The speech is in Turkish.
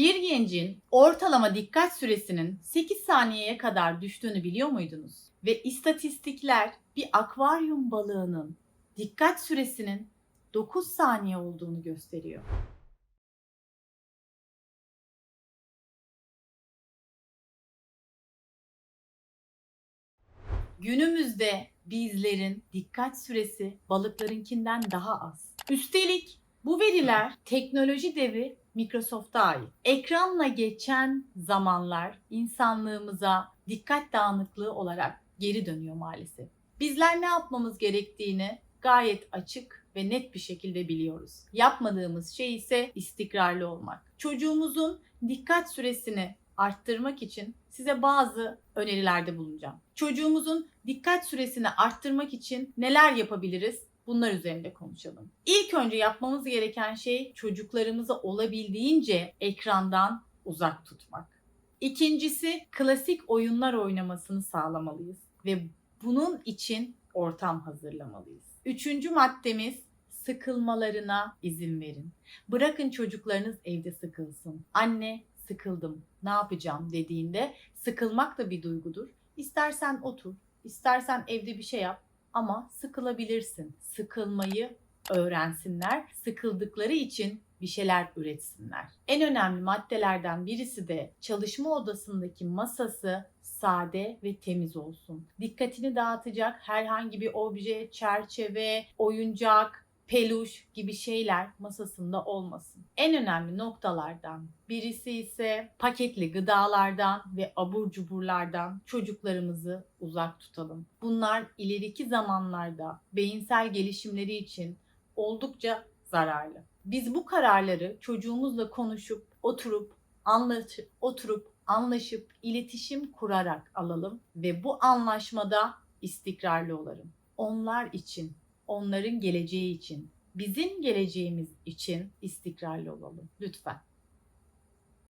Bir gencin ortalama dikkat süresinin 8 saniyeye kadar düştüğünü biliyor muydunuz? Ve istatistikler bir akvaryum balığının dikkat süresinin 9 saniye olduğunu gösteriyor. Günümüzde bizlerin dikkat süresi balıklarınkinden daha az. Üstelik bu veriler teknoloji devi Microsoft'a ait. Ekranla geçen zamanlar insanlığımıza dikkat dağınıklığı olarak geri dönüyor maalesef. Bizler ne yapmamız gerektiğini gayet açık ve net bir şekilde biliyoruz. Yapmadığımız şey ise istikrarlı olmak. Çocuğumuzun dikkat süresini arttırmak için size bazı önerilerde bulunacağım. Çocuğumuzun dikkat süresini arttırmak için neler yapabiliriz? Bunlar üzerinde konuşalım. İlk önce yapmamız gereken şey çocuklarımızı olabildiğince ekrandan uzak tutmak. İkincisi klasik oyunlar oynamasını sağlamalıyız ve bunun için ortam hazırlamalıyız. Üçüncü maddemiz sıkılmalarına izin verin. Bırakın çocuklarınız evde sıkılsın. Anne sıkıldım, ne yapacağım dediğinde sıkılmak da bir duygudur. İstersen otur, istersen evde bir şey yap ama sıkılabilirsin. Sıkılmayı öğrensinler. Sıkıldıkları için bir şeyler üretsinler. En önemli maddelerden birisi de çalışma odasındaki masası sade ve temiz olsun. Dikkatini dağıtacak herhangi bir obje, çerçeve, oyuncak, peluş gibi şeyler masasında olmasın. En önemli noktalardan birisi ise paketli gıdalardan ve abur cuburlardan çocuklarımızı uzak tutalım. Bunlar ileriki zamanlarda beyinsel gelişimleri için oldukça zararlı. Biz bu kararları çocuğumuzla konuşup, oturup, anlaşıp, oturup, anlaşıp, iletişim kurarak alalım ve bu anlaşmada istikrarlı olalım. Onlar için onların geleceği için, bizim geleceğimiz için istikrarlı olalım lütfen.